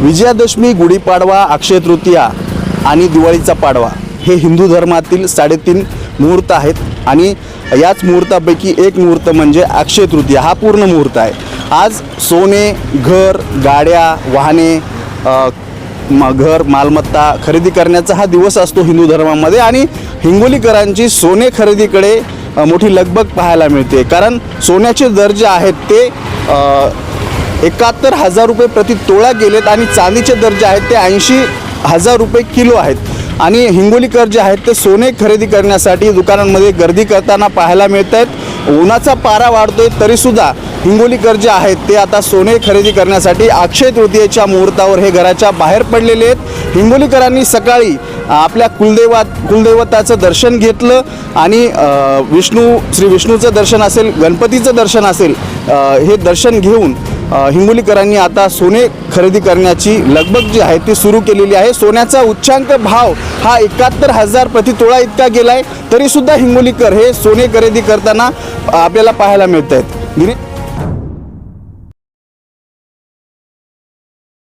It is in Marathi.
विजयादशमी गुढीपाडवा अक्षय तृतीया आणि दिवाळीचा पाडवा हे हिंदू धर्मातील साडेतीन मुहूर्त आहेत आणि याच मुहूर्तापैकी एक मुहूर्त म्हणजे अक्षय तृतीया. हा पूर्ण मुहूर्त आहे. आज सोने घर गाड्या वाहने म घर मालमत्ता खरेदी करण्याचा हा दिवस असतो हिंदू धर्मामध्ये आणि हिंगोलीकरांची सोने खरेदीकडे मोठी लगबग पाहायला मिळते. कारण सोन्याचे दर जे आहेत ते एकाहत्तर हजार रुपये प्रति तोळा गेलेत आणि चांदीचे दर जे आहेत ते ऐंशी हजार रुपये किलो आहेत. आणि हिंगोलीकर जे आहेत ते सोने खरेदी करण्यासाठी दुकानांमध्ये गर्दी करताना पाहायला मिळत आहेत उन्हाचा पारा वाढतोय तरीसुद्धा हिंगोलीकर जे आहेत ते आता सोने खरेदी करण्यासाठी अक्षय तृतीयेच्या मुहूर्तावर हे घराच्या बाहेर पडलेले आहेत. हिंगोलीकरांनी सकाळी आपल्या कुलदेवात कुलदैवताचं दर्शन घेतलं आणि विष्णू श्री विष्णूचं दर्शन असेल गणपतीचं दर्शन असेल हे दर्शन घेऊन हिंगोलीकरांनी आता सोने खरेदी करण्याची लगबग जी आहे ती सुरू केलेली आहे. सोन्याचा उच्चांक भाव हा एकाहत्तर हजार प्रति तोळा इतका गेला आहे तरीसुद्धा हिंगोलीकर हे सोने खरेदी करताना आपल्याला पाहायला मिळत आहेत गिरी